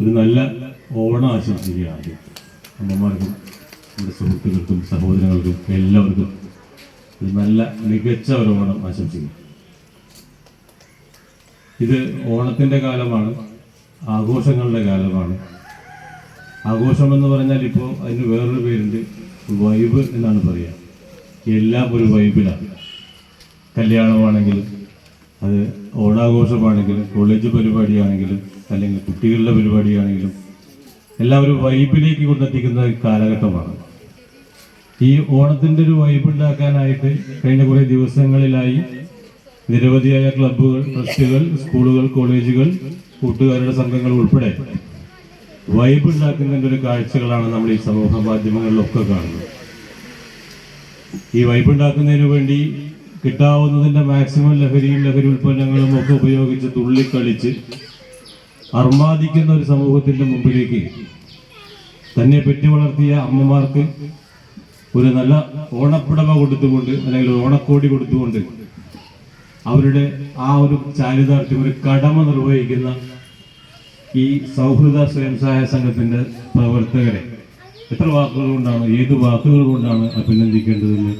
ഒരു നല്ല ഓണം ആശംസിക്കുകയാണ് അമ്മമാർക്കും നമ്മുടെ സുഹൃത്തുക്കൾക്കും സഹോദരങ്ങൾക്കും എല്ലാവർക്കും ഒരു നല്ല മികച്ച ഒരു ഓണം ആശംസിക്കുന്നു. ഇത് ഓണത്തിന്റെ കാലമാണ് ആഘോഷങ്ങളുടെ കാലമാണ്. ആഘോഷം എന്ന് പറഞ്ഞാൽ ഇപ്പോൾ അതിന് വേറൊരു പേരുണ്ട് വൈബ് എന്നാണ് പറയുക. എല്ലാം ഒരു വൈബിലാണ്. കല്യാണമാണെങ്കിലും അത് ഓണാഘോഷമാണെങ്കിലും കോളേജ് പരിപാടിയാണെങ്കിലും അല്ലെങ്കിൽ കുട്ടികളുടെ പരിപാടിയാണെങ്കിലും എല്ലാം ഒരു വൈബിലേക്ക് കൊണ്ടെത്തിക്കുന്ന കാലഘട്ടമാണ്. ഈ ഓണത്തിന്റെ ഒരു വൈബ് ഉണ്ടാക്കാനായിട്ട് കഴിഞ്ഞ കുറേ ദിവസങ്ങളിലായി നിരവധിയായ ക്ലബ്ബുകൾ ട്രസ്റ്റുകൾ സ്കൂളുകൾ കോളേജുകൾ കൂട്ടുകാരുടെ സംഘങ്ങൾ ഉൾപ്പെടെ വൈബ് ഉണ്ടാക്കുന്നതിന്റെ ഒരു കാഴ്ചകളാണ് നമ്മൾ ഈ സമൂഹ മാധ്യമങ്ങളിലൊക്കെ കാണുന്നത്. ഈ വൈബ് ഉണ്ടാക്കുന്നതിന് വേണ്ടി കിട്ടാവുന്നതിന്റെ മാക്സിമം ലഹരിയും ലഹരി ഉൽപ്പന്നങ്ങളും ഒക്കെ ഉപയോഗിച്ച് തുള്ളിക്കളിച്ച് അർമാദിക്കുന്ന ഒരു സമൂഹത്തിന്റെ മുമ്പിലേക്ക് തന്നെ പെറ്റി വളർത്തിയ അമ്മമാർക്ക് ഒരു നല്ല ഓണപ്പുടവ കൊടുത്തുകൊണ്ട് അല്ലെങ്കിൽ ഓണക്കോടി കൊടുത്തുകൊണ്ട് അവരുടെ ആ ഒരു ചാരിതാർത്ഥ്യം ഒരു കടമ നിർവഹിക്കുന്ന ഈ സൗഹൃദ സ്വയം സഹായ സംഘത്തിന്റെ പ്രവർത്തകരെ. എത്ര വാക്കുകൾ കൊണ്ടാണ് ഏത് വാക്കുകൾ കൊണ്ടാണ് അഭിനന്ദിക്കേണ്ടതെന്ന്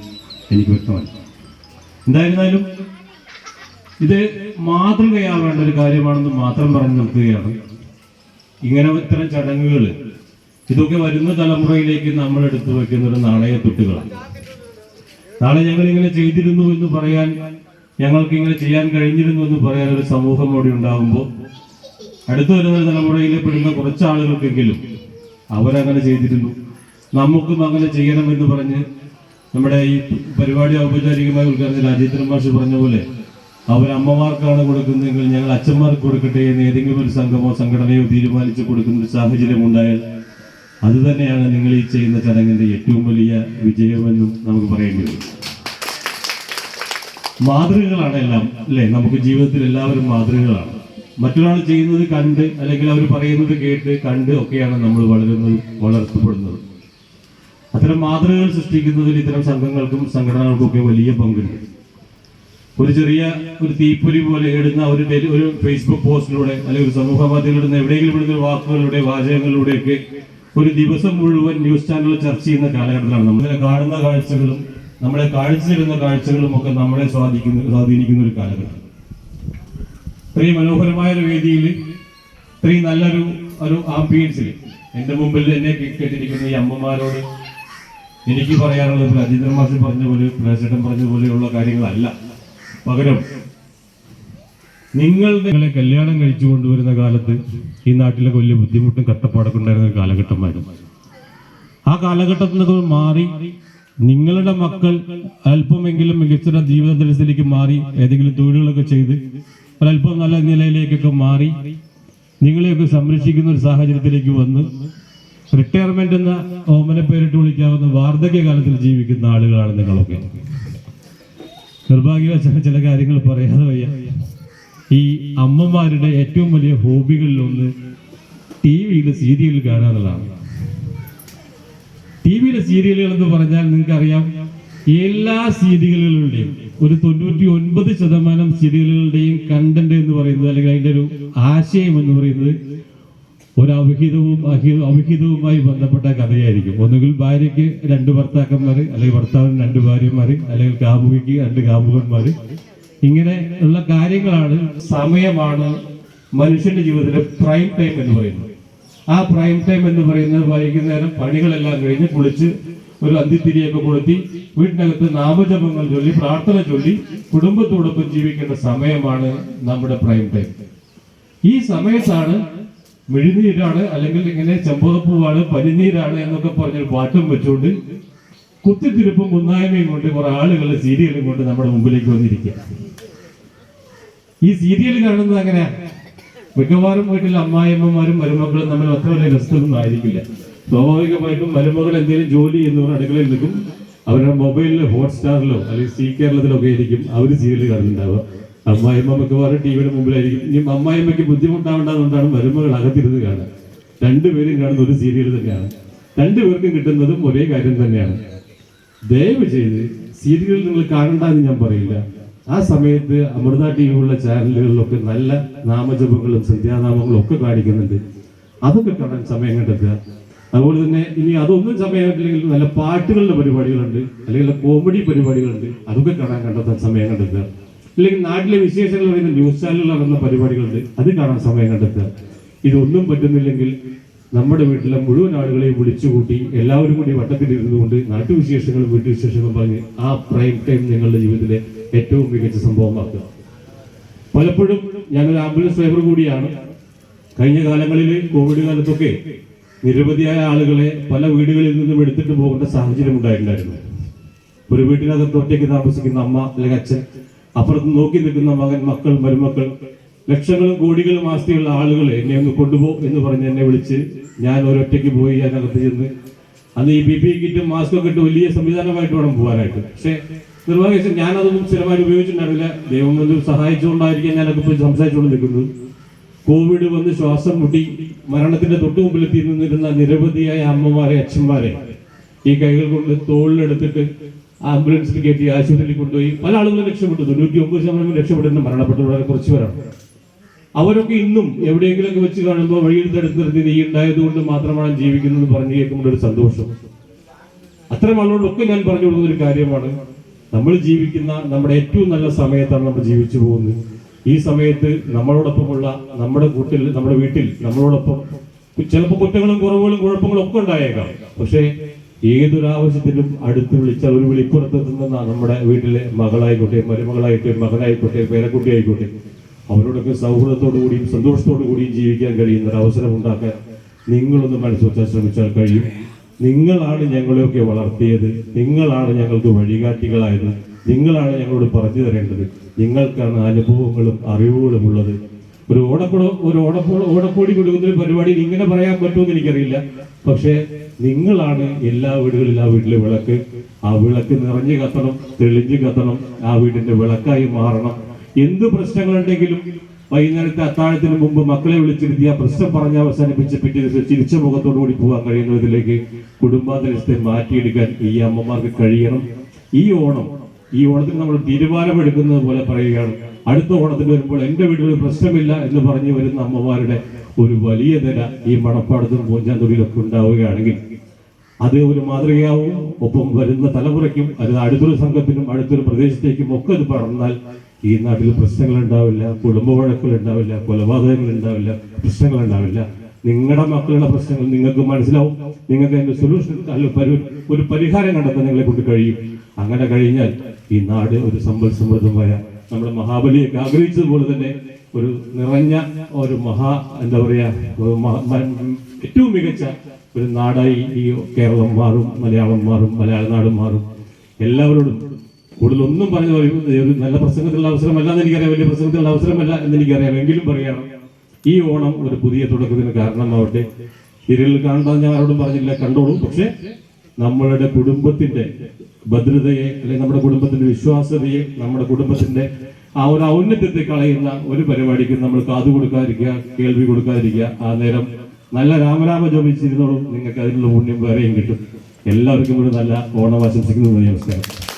എനിക്ക് വ്യക്തമല്ല. എന്തായിരുന്നാലും ഇത് മാതൃകയാവേണ്ട ഒരു കാര്യമാണെന്ന് മാത്രം പറഞ്ഞു നിർത്തുകയാണ് ഇങ്ങനെ ഇത്തരം ചടങ്ങുകൾ ഇതൊക്കെ വരുന്ന തലമുറയിലേക്ക് നമ്മൾ എടുത്തു വെക്കുന്ന ഒരു നാണയത്തുട്ടുകളാണ് നാളെ ഞങ്ങൾ ഇങ്ങനെ ചെയ്തിരുന്നു എന്ന് പറയാൻ ഞങ്ങൾക്ക് ഇങ്ങനെ ചെയ്യാൻ കഴിഞ്ഞിരുന്നു എന്ന് പറയാൻ ഒരു സമൂഹം കൂടി ഉണ്ടാകുമ്പോൾ അടുത്തു വരുന്ന തലമുറയിലെ പെടുന്ന കുറച്ച് ആളുകൾക്കെങ്കിലും അവരങ്ങനെ ചെയ്തിരുന്നു. നമുക്കും അങ്ങനെ ചെയ്യണമെന്ന് പറഞ്ഞ് നമ്മുടെ ഈ പരിപാടി ഔപചാരികമായി ഉദ്ഘാടനം രാജേന്ദ്രൻ മാഷ് പറഞ്ഞ പോലെ അവർ അമ്മമാർക്കാണ് കൊടുക്കുന്നതെങ്കിൽ ഞങ്ങൾ അച്ഛന്മാർക്ക് കൊടുക്കട്ടെ എന്ന് ഏതെങ്കിലും ഒരു സംഘമോ സംഘടനയോ തീരുമാനിച്ച് കൊടുക്കുന്ന ഒരു സാഹചര്യം ഉണ്ടായാൽ അത് തന്നെയാണ് നിങ്ങൾ ഈ ചെയ്യുന്ന ചടങ്ങിന്റെ ഏറ്റവും വലിയ വിജയമെന്നും നമുക്ക് പറയേണ്ടി വരും. മാതൃകകളാണ് എല്ലാം അല്ലേ? നമുക്ക് ജീവിതത്തിൽ എല്ലാവരും മാതൃകകളാണ്. മറ്റൊരാൾ ചെയ്യുന്നത് കണ്ട് അല്ലെങ്കിൽ അവർ പറയുന്നത് കേട്ട് കണ്ട് ഒക്കെയാണ് നമ്മൾ വളരുന്നത് വളർത്തപ്പെടുന്നത്. അത്തരം മാതൃകകൾ സൃഷ്ടിക്കുന്നതിൽ ഇത്തരം സംഘങ്ങൾക്കും സംഘടനകൾക്കും ഒക്കെ വലിയ പങ്കുണ്ട്. ഒരു ചെറിയ ഒരു തീപ്പൊലി പോലെ ഇടുന്ന ഒരു ഒരു ഫേസ്ബുക്ക് പോസ്റ്റിലൂടെ അല്ലെങ്കിൽ ഒരു സമൂഹ മാധ്യമങ്ങളിൽ എവിടെയെങ്കിലും ഇടുന്ന വാക്കുകളിലൂടെ വാചകങ്ങളിലൂടെയൊക്കെ ഒരു ദിവസം മുഴുവൻ ന്യൂസ് ചാനലിൽ ചർച്ച ചെയ്യുന്ന കാലഘട്ടത്തിലാണ്. നമ്മളെ കാണുന്ന കാഴ്ചകളും നമ്മളെ കാഴ്ച തരുന്ന കാഴ്ചകളും ഒക്കെ നമ്മളെ സ്വാധീനിക്കുന്ന സ്വാധീനിക്കുന്ന ഒരു കാലഘട്ടം. ഇത്രയും മനോഹരമായ ഒരു വേദിയിൽ ഇത്രയും നല്ലൊരു ഒരു ആംബിയൻസിൽ എന്റെ മുമ്പിൽ എന്നെ കേട്ടിരിക്കുന്ന ഈ അമ്മമാരോട് എനിക്ക് പറയാനുള്ളത് മാഷ് പറഞ്ഞ പോലെ പ്രേസേട്ടൻ പറഞ്ഞ പോലെയുള്ള കാര്യങ്ങളല്ല. പകരം നിങ്ങളുടെ കല്യാണം കഴിച്ചു കൊണ്ടുവരുന്ന കാലത്ത് ഈ നാട്ടിലൊക്കെ വലിയ ബുദ്ധിമുട്ടും കട്ടപ്പാടൊക്കെ ഉണ്ടായിരുന്ന ഒരു കാലഘട്ടമായിരുന്നു. ആ കാലഘട്ടത്തിൽ നിന്ന് മാറി നിങ്ങളുടെ മക്കൾ അല്പമെങ്കിലും മികച്ച ജീവിത ജീവിതത്തിലേക്ക് മാറി ഏതെങ്കിലും തൊഴിലുകളൊക്കെ ചെയ്ത് ഒരല്പം നല്ല നിലയിലേക്കൊക്കെ മാറി നിങ്ങളെയൊക്കെ സംരക്ഷിക്കുന്ന ഒരു സാഹചര്യത്തിലേക്ക് വന്ന് റിട്ടയർമെന്റ് എന്ന ഓമനെ പേരിട്ട് വിളിക്കാവുന്ന വാർദ്ധക്യകാലത്തിൽ ജീവിക്കുന്ന ആളുകളാണ് നിങ്ങളൊക്കെ. നിർഭാഗ്യവശാൽ ചില കാര്യങ്ങൾ പറയാതെ വയ്യ. ഈ അമ്മമാരുടെ ഏറ്റവും വലിയ ഹോബികളിൽ ഒന്ന് ടി വിയിൽ സീരിയൽ കാണാന്നുള്ളതാണ് ടി വിയിലെ സീരിയലുകൾ എന്ന് പറഞ്ഞാൽ നിങ്ങൾക്കറിയാം എല്ലാ സീരിയലുകളുടെയും ഒരു തൊണ്ണൂറ്റി ഒൻപത് ശതമാനം സീരിയലുകളുടെയും കണ്ടന്റ് എന്ന് പറയുന്നത് അല്ലെങ്കിൽ അതിന്റെ ഒരു ആശയം എന്ന് പറയുന്നത് ഒരു അവിഹിതവും അവിഹിതവുമായി ബന്ധപ്പെട്ട കഥയായിരിക്കും. ഒന്നുകിൽ ഭാര്യയ്ക്ക് രണ്ട് ഭർത്താക്കന്മാര് അല്ലെങ്കിൽ ഭർത്താവിന് രണ്ട് ഭാര്യമാര് അല്ലെങ്കിൽ കാമുകിക്ക് രണ്ട് കാമുകന്മാർ ഇങ്ങനെ ഉള്ള കാര്യങ്ങളാണ് സമയമാണ് മനുഷ്യന്റെ ജീവിതത്തിലെ പ്രൈം ടൈം എന്ന് പറയുന്നത്. ആ പ്രൈം ടൈം എന്ന് പറയുന്നത് വൈകുന്നേരം പണികളെല്ലാം കഴിഞ്ഞ് കുളിച്ച് ഒരു അന്തിത്തിരിയൊക്കെ കൊളുത്തി വീട്ടിനകത്ത് നാമജപങ്ങൾ ചൊല്ലി പ്രാർത്ഥന ചൊല്ലി കുടുംബത്തോടൊപ്പം ജീവിക്കേണ്ട സമയമാണ് നമ്മുടെ പ്രൈം ടൈം ഈ സമയത്താണ് മിഴിനീരാണ് അല്ലെങ്കിൽ ഇങ്ങനെ ചെമ്പകപ്പൂവാണ് പനിനീരാണ് എന്നൊക്കെ പറഞ്ഞൊരു പാട്ടും വെച്ചുകൊണ്ട് കുത്തിത്തിരിപ്പും കുന്നായ്മയും കൊണ്ട് കുറെ ആളുകൾ സീരിയലും കൊണ്ട് നമ്മുടെ മുമ്പിലേക്ക് വന്നിരിക്കുക. ഈ സീരിയൽ കാണുന്നത് അങ്ങനെ മിക്കവാറും വീട്ടിൽ അമ്മായിയമ്മമാരും മരുമക്കളും തമ്മിൽ അത്ര വലിയ രസമൊന്നും ആയിരിക്കില്ല. സ്വാഭാവികമായിട്ടും മരുമകൾ എന്തെങ്കിലും ജോലി എന്ന് അടുക്കളയിൽ നിൽക്കും. അവരുടെ മൊബൈലിൽ ഹോട്ട്സ്റ്റാറിലോ അല്ലെങ്കിൽ സീ കേരളത്തിലോ ഒക്കെ ആയിരിക്കും അവർ സീരിയൽ കാണുന്നുണ്ടാവുക. അമ്മായിമ്മ മിക്കവാറും ടിവിയുടെ മുമ്പിലായിരിക്കും. ഇനി അമ്മായിമ്മയ്ക്ക് ബുദ്ധിമുട്ടാവേണ്ടതുകൊണ്ടാണ് മരുമകൾ അകത്തിരുന്ന് കാണുക രണ്ടുപേരും കാണുന്ന ഒരു സീരിയൽ തന്നെയാണ്. രണ്ടുപേർക്കും കിട്ടുന്നതും ഒരേ കാര്യം തന്നെയാണ്. ദയവ് ചെയ്ത് സീരിയൽ നിങ്ങൾ കാണണ്ട എന്ന് ഞാൻ പറയില്ല. ആ സമയത്ത് അമൃത ടി വിയുള്ള ചാനലുകളിലൊക്കെ നല്ല നാമജപങ്ങളും സന്ധ്യാനാമങ്ങളും ഒക്കെ കാണിക്കുന്നുണ്ട്. അതൊക്കെ കാണാൻ സമയം കണ്ടെത്തുക. അതുപോലെ തന്നെ ഇനി അതൊന്നും സമയം കിട്ടില്ലെങ്കിൽ നല്ല പാട്ടുകളുടെ പരിപാടികളുണ്ട്. അല്ലെങ്കിൽ കോമഡി പരിപാടികളുണ്ട്. അതൊക്കെ കാണാൻ കണ്ടെത്താൻ സമയം കണ്ടെത്തുക. അല്ലെങ്കിൽ നാട്ടിലെ വിശേഷങ്ങൾ പറയുന്ന ന്യൂസ് ചാനലുകൾ നടന്ന പരിപാടികളുണ്ട്. അത് കാണാൻ സമയം കണ്ടെത്തുക. ഇതൊന്നും പറ്റുന്നില്ലെങ്കിൽ നമ്മുടെ വീട്ടിലെ മുഴുവൻ ആളുകളെയും വിളിച്ചുകൂട്ടി എല്ലാവരും കൂടി വട്ടത്തിലിരുന്നുകൊണ്ട് നാട്ടുവിശേഷങ്ങളും വീട്ടുവിശേഷങ്ങളും പറഞ്ഞ് ആ പ്രൈം ടൈം നിങ്ങളുടെ ജീവിതത്തിലെ ഏറ്റവും മികച്ച സംഭവമാക്കുക. പലപ്പോഴും ഞാനൊരു ആംബുലൻസ് ഡ്രൈവർ കൂടിയാണ്. കഴിഞ്ഞ കാലങ്ങളിൽ കോവിഡ് കാലത്തൊക്കെ നിരവധിയായ ആളുകളെ പല വീടുകളിൽ നിന്നും എടുത്തിട്ട് പോകേണ്ട സാഹചര്യം ഉണ്ടായിട്ടുണ്ടായിരുന്നു. ഒരു വീട്ടിനകത്ത് ഒറ്റയ്ക്ക് താമസിക്കുന്ന അമ്മ അല്ലെങ്കിൽ അച്ഛൻ അപ്പുറത്ത് നോക്കി നിൽക്കുന്ന മകൻ മക്കൾ മരുമക്കൾ ലക്ഷങ്ങളും കോടികളും ആസ്തിയുള്ള ആളുകളെ എന്നെ ഒന്ന് കൊണ്ടുപോ എന്ന് പറഞ്ഞ് എന്നെ വിളിച്ച് ഞാൻ ഒരൊറ്റയ്ക്ക് പോയി ഞാൻ അതിനകത്ത് ചെന്ന്. അന്ന് ഈ ബി പി കിറ്റും മാസ്കും ഒക്കെ ഇട്ട് വലിയ സംവിധാനമായിട്ട് വേണം പോകാനായിട്ട്. പക്ഷേ നിർഭാഗ്യം ഞാനതൊന്നും സ്ഥിരമായിട്ട് ഉപയോഗിച്ചിട്ടുണ്ടാവില്ല ദൈവം എന്തും സഹായിച്ചുകൊണ്ടായിരിക്കും ഞാനൊക്കെ പോയി സംസാരിച്ചുകൊണ്ട് നിൽക്കുന്നത്. കോവിഡ് വന്ന് ശ്വാസം മുട്ടി മരണത്തിന്റെ തൊട്ടു മുമ്പിലെത്തി നിന്നിരുന്ന നിരവധിയായ അമ്മമാരെ അച്ഛന്മാരെ ഈ കൈകൾ കൊണ്ട് തോളിലെടുത്തിട്ട് ആംബുലൻസിൽ കയറ്റി ആശുപത്രിയിൽ കൊണ്ടുപോയി. പല ആളുകളും രക്ഷപ്പെട്ടു. തൊണ്ണൂറ്റി ഒമ്പത് ശതമാനം രക്ഷപ്പെടുന്ന മരണപ്പെട്ടവരുടെ കുറച്ച് പേരാണ്. അവരൊക്കെ ഇന്നും എവിടെയെങ്കിലുമൊക്കെ വെച്ച് കാണുമ്പോൾ വഴിയിൽ തടുത്ത് നിർത്തി നീ ഉണ്ടായത് കൊണ്ട് മാത്രമാണ് ജീവിക്കുന്നത് പറഞ്ഞു കേൾക്കുമ്പോൾ ഒരു സന്തോഷം. അത്തരം ആളുകളൊക്കെ ഞാൻ പറഞ്ഞു കൊടുക്കുന്ന ഒരു കാര്യമാണ്. നമ്മൾ ജീവിക്കുന്ന നമ്മുടെ ഏറ്റവും നല്ല സമയത്താണ് നമ്മൾ ജീവിച്ചു പോകുന്നത്. ഈ സമയത്ത് നമ്മളോടൊപ്പമുള്ള നമ്മുടെ കൂട്ടിൽ നമ്മുടെ വീട്ടിൽ നമ്മളോടൊപ്പം ചിലപ്പോൾ കുറ്റങ്ങളും കുറവുകളും കുഴപ്പങ്ങളും ഒക്കെ ഉണ്ടായേക്കാം. പക്ഷേ ഏതൊരാവശ്യത്തിലും അടുത്ത് വിളിച്ച ഒരു വിളിപ്പുറത്തെത്തുന്ന നമ്മുടെ വീട്ടിലെ മകളായിക്കോട്ടെ മരുമകളായിക്കോട്ടെ മകനായിക്കോട്ടെ പേരക്കുട്ടി ആയിക്കോട്ടെ അവരോടൊക്കെ സൗഹൃദത്തോടു കൂടിയും സന്തോഷത്തോടു കൂടിയും ജീവിക്കാൻ കഴിയുന്ന ഒരു അവസരം ഉണ്ടാക്കാൻ നിങ്ങളൊന്ന് മനസ്സ് വെച്ചാൽ ശ്രമിച്ചാൽ കഴിയും. നിങ്ങളാണ് ഞങ്ങളെയൊക്കെ വളർത്തിയത് നിങ്ങളാണ് ഞങ്ങൾക്ക് വഴികാട്ടികളായത് നിങ്ങളാണ് ഞങ്ങളോട് പറഞ്ഞു തരേണ്ടത് നിങ്ങൾക്കാണ് അനുഭവങ്ങളും അറിവുകളും ഉള്ളത്. ഒരു ഓടക്കുട ഒരു ഓടപ്പോ കൊടുക്കുന്ന ഒരു പരിപാടിയിൽ ഇങ്ങനെ പറയാൻ പറ്റുമെന്ന് എനിക്കറിയില്ല. പക്ഷേ നിങ്ങളാണ് എല്ലാ വീടുകളിലും ആ വീട്ടിലെ വിളക്ക്. ആ വിളക്ക് നിറഞ്ഞു കത്തണം തെളിഞ്ഞു കത്തണം ആ വീടിന്റെ വിളക്കായി മാറണം. എന്ത് പ്രശ്നങ്ങളുണ്ടെങ്കിലും വൈകുന്നേരത്തെ അത്താഴത്തിന് മുമ്പ് മക്കളെ വിളിച്ചിരുത്തി ആ പ്രശ്നം പറഞ്ഞ് അവസാനിപ്പിച്ച് പിറ്റേ ചിരിച്ച മുഖത്തോടു കൂടി പോകാൻ കഴിയുന്നതിലേക്ക് കുടുംബാന്തരീക്ഷത്തെ മാറ്റിയെടുക്കാൻ ഈ അമ്മമാർക്ക് കഴിയണം. ഈ ഓണം ഈ ഓണത്തിന് നമ്മൾ തീരുമാനമെടുക്കുന്നത് പോലെ പറയുകയാണ്. അടുത്ത ഓണത്തിന് വരുമ്പോൾ എന്റെ വീട്ടിൽ പ്രശ്നമില്ല എന്ന് പറഞ്ഞു വരുന്ന അമ്മമാരുടെ ഒരു വലിയ നില ഈ മണപ്പാടത്തും പൂഞ്ചാന്തൊടിയിലൊക്കെ ഉണ്ടാവുകയാണെങ്കിൽ അത് ഒരു മാതൃകയാവും. ഒപ്പം വരുന്ന തലമുറയ്ക്കും അത് അടുത്തൊരു സംഘത്തിനും അടുത്തൊരു പ്രദേശത്തേക്കും ഒക്കെ അത് പടർന്നാൽ ഈ നാട്ടിൽ പ്രശ്നങ്ങൾ ഉണ്ടാവില്ല കുടുംബ വഴക്കുകൾ ഉണ്ടാവില്ല കൊലപാതകങ്ങൾ ഉണ്ടാവില്ല പ്രശ്നങ്ങൾ ഉണ്ടാവില്ല. നിങ്ങളുടെ മക്കളുടെ പ്രശ്നങ്ങൾ നിങ്ങൾക്ക് മനസ്സിലാവും. നിങ്ങൾക്ക് അതിന്റെ സൊല്യൂഷൻ അല്ല പരി- ഒരു പരിഹാരം കണ്ടെത്താൻ നിങ്ങളെ കൊണ്ട് കഴിയും. അങ്ങനെ കഴിഞ്ഞാൽ ഈ നാട് ഒരു സമ്പൽ സമൃദ്ധമായ നമ്മുടെ മഹാബലിയൊക്കെ ആഗ്രഹിച്ചതുപോലെ തന്നെ ഒരു നിറഞ്ഞ ഒരു മഹാ എന്താ പറയാ ഏറ്റവും മികച്ച ഒരു നാടായി ഈ കേരളം മാറും മലയാളം മാറും മലയാള നാടും മാറും. എല്ലാവരോടും കൂടുതൽ ഒന്നും പറഞ്ഞു പറയും ഒരു നല്ല പ്രസംഗത്തിലുള്ള അവസരമല്ല എന്ന് എനിക്കറിയാം വലിയ പ്രസംഗത്തിലുള്ള അവസരമല്ല എന്ന് എനിക്കറിയാം എങ്കിലും പറയണം ഈ ഓണം ഒരു പുതിയ തുടക്കത്തിന് കാരണമാവട്ടെ. സീരിയലിൽ കാണാൻ ഞാൻ ആരോടും പറഞ്ഞില്ല കണ്ടോളൂ. പക്ഷെ നമ്മളുടെ കുടുംബത്തിന്റെ ഭദ്രതയെ അല്ലെങ്കിൽ നമ്മുടെ കുടുംബത്തിന്റെ വിശ്വാസ്യതയെ നമ്മുടെ കുടുംബത്തിന്റെ ആ ഒരു ഔന്നത്യത്തെ കളയുന്ന ഒരു പരിപാടിക്ക് നമ്മൾ കാതു കൊടുക്കാതിരിക്കുക കേൾവി കൊടുക്കാതിരിക്കുക. ആ നേരം നല്ല രാമരാമ ജപിച്ചിരുന്നോളും നിങ്ങൾക്ക് അതിനുള്ള പുണ്യം വേറെയും കിട്ടും. എല്ലാവർക്കും ഒരു നല്ല ഓണം ആശംസിക്കുന്നു. നമസ്കാരം.